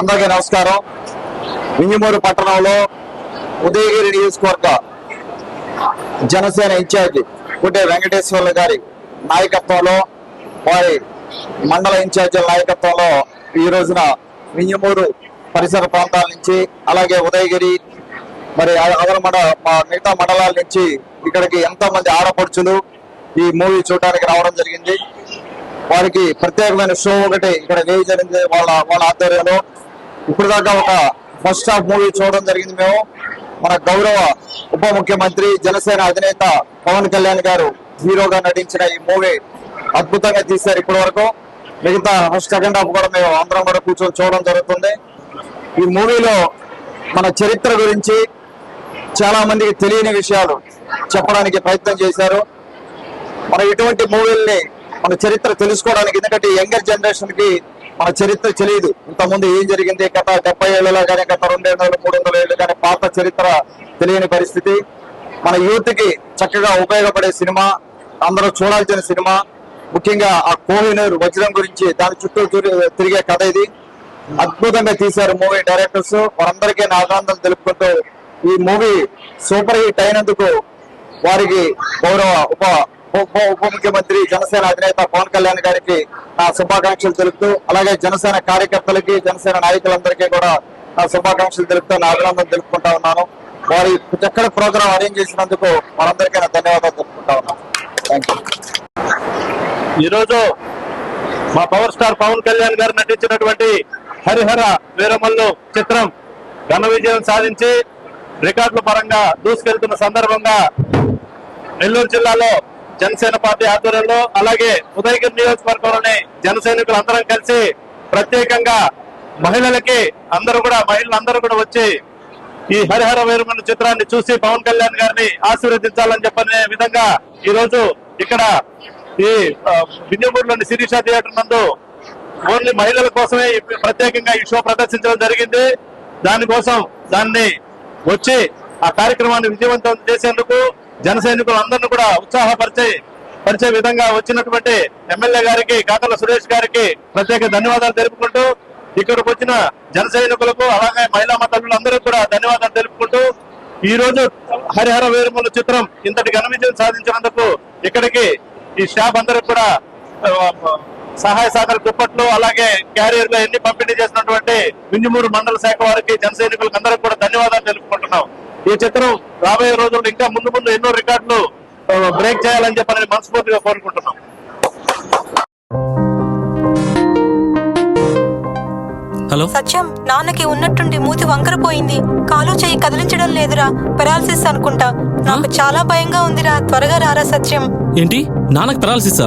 అందరికీ నమస్కారం. మింగిమూరు పట్టణంలో ఉదయగిరి నియోజకవర్గ జనసేన ఇన్ఛార్జి కుటే వెంకటేశ్వర్లు గారి నాయకత్వంలో వారి మండల ఇన్ఛార్జీల నాయకత్వంలో ఈ రోజున మింగిమూరు పరిసర ప్రాంతాల నుంచి అలాగే ఉదయగిరి మరి అదర్ మండ మా మిగతా మండలాల నుంచి ఇక్కడికి ఎంతో మంది ఆడపడుచులు ఈ మూవీ చూడడానికి రావడం జరిగింది. వారికి ప్రత్యేకమైన షో ఒకటి ఇక్కడ వేయ జరిగింది వాళ్ళ వాళ్ళ ఆధ్వర్యంలో. ఇప్పుడు దాకా ఒక ఫస్ట్ హాఫ్ మూవీ చూడడం జరిగింది మేము. మన గౌరవ ఉప ముఖ్యమంత్రి జనసేన అధినేత పవన్ కళ్యాణ్ గారు హీరోగా నటించిన ఈ మూవీ అద్భుతంగా తీశారు ఇప్పటి వరకు మిగతా సెకండ్ హాఫ్ కూడా మేము అందరం కూడా కూర్చొని చూడడం జరుగుతుంది. ఈ మూవీలో మన చరిత్ర గురించి చాలా మందికి తెలియని విషయాలు చెప్పడానికి ప్రయత్నం చేశారు. మన ఇటువంటి మూవీల్ని మన చరిత్ర తెలుసుకోవడానికి ఎందుకంటే యంగర్ జనరేషన్కి మన చరిత్ర తెలియదు. ఇంతకుముందు ఏం జరిగింది గత డెబ్బై ఏళ్ళలో కానీ గత రెండేళ్ళు మూడు వందల ఏళ్ళు కానీ పాత చరిత్ర తెలియని పరిస్థితి. మన యూత్కి చక్కగా ఉపయోగపడే సినిమా అందరూ చూడాల్సిన సినిమా. ముఖ్యంగా ఆ కోహినూర్ వజ్రం గురించి దాని చుట్టూ తిరిగే కథ ఇది. అద్భుతంగా తీశారు మూవీ డైరెక్టర్స్. వారందరికీ నా ఆనందం తెలుపుకుంటూ ఈ మూవీ సూపర్ హిట్ అయినందుకు వారికి గౌరవ ఉప ఉప ముఖ్యమంత్రి జనసేన అధినేత పవన్ కళ్యాణ్ గారికి నా శుభాకాంక్షలు తెలుపుతూ అలాగే జనసేన కార్యకర్తలకి జనసేన నాయకులందరికీ కూడా నా శుభాకాంక్షలు తెలుపుతూ నా అభినందన తెలుపుకుంటా ఉన్నాను. వారి చక్కటి ప్రోగ్రాం అరేంజ్ చేసినందుకు మనందరికీ నా ధన్యవాదాలు తెలుపుకుంటా ఉన్నాను. థ్యాంక్ ఈరోజు మా పవర్ స్టార్ పవన్ కళ్యాణ్ గారు నటించినటువంటి హరిహర వీరమల్లు చిత్రం ఘన విజయం సాధించి రికార్డుల పరంగా దూసుకెళ్తున్న సందర్భంగా నెల్లూరు జిల్లాలో జనసేన పార్టీ ఆధ్వర్యంలో అలాగే ఉదయగిరి నియోజకవర్గంలోని జన సైనికులు కలిసి ప్రత్యేకంగా మహిళలకి అందరూ కూడా మహిళలందరూ కూడా వచ్చి ఈ హరిహర వీరమల్లు చిత్రాన్ని చూసి పవన్ కళ్యాణ్ గారిని ఆశీర్వదించాలని చెప్పనే విధంగా ఈ రోజు ఇక్కడ ఈ ఆ, శిరీష థియేటర్ నందు ఓన్లీ మహిళల కోసమే ప్రత్యేకంగా ఈ షో ప్రదర్శించడం జరిగింది. దానికోసం దాన్ని వచ్చి ఆ కార్యక్రమాన్ని విజయవంతం చేసేందుకు జన సైనికులందరినీ కూడా ఉత్సాహపరిచే పరిచే విధంగా వచ్చినటువంటి ఎమ్మెల్యే గారికి కాకల సురేష్ గారికి ప్రత్యేక ధన్యవాదాలు తెలుపుకుంటూ ఇక్కడికి వచ్చిన జన సైనికులకు అలాగే మహిళా మతలందరికీ కూడా ధన్యవాదాలు తెలుపుకుంటూ ఈ రోజు హరిహర వేరుముల చిత్రం ఇంతటి ఘన విజయం సాధించినందుకు ఇక్కడికి ఈ స్టాఫ్ అందరికి కూడా సహాయ సహకార దుప్పట్లు అలాగే క్యారియర్లు ఎన్ని పంపిణీ చేసినటువంటి వింజమూరు మండల శాఖ వారికి జన సైనికులకు అందరికి కూడా ధన్యవాదాలు తెలుపుకుంటున్నాం. ఈ చిత్రం రాబోయే రోజుల్లో ఇంకా ముందు ముందు ఎన్నో రికార్డులు బ్రేక్ చేయాలని చెప్పని మనస్ఫూర్తిగా కోరుకుంటున్నాం. హలో? సత్యం నాన్నకి ఉన్నట్టుండి మూతి వంకరపోయింది. కాలు చేయి కదిలించడం లేదురా పెరాలసిస్ అనుకుంటా. నాకు చాలా భయంగా ఉందిరా త్వరగా రారా సత్యం. ఏంటి? నాన్నకు పెరాలసిసా?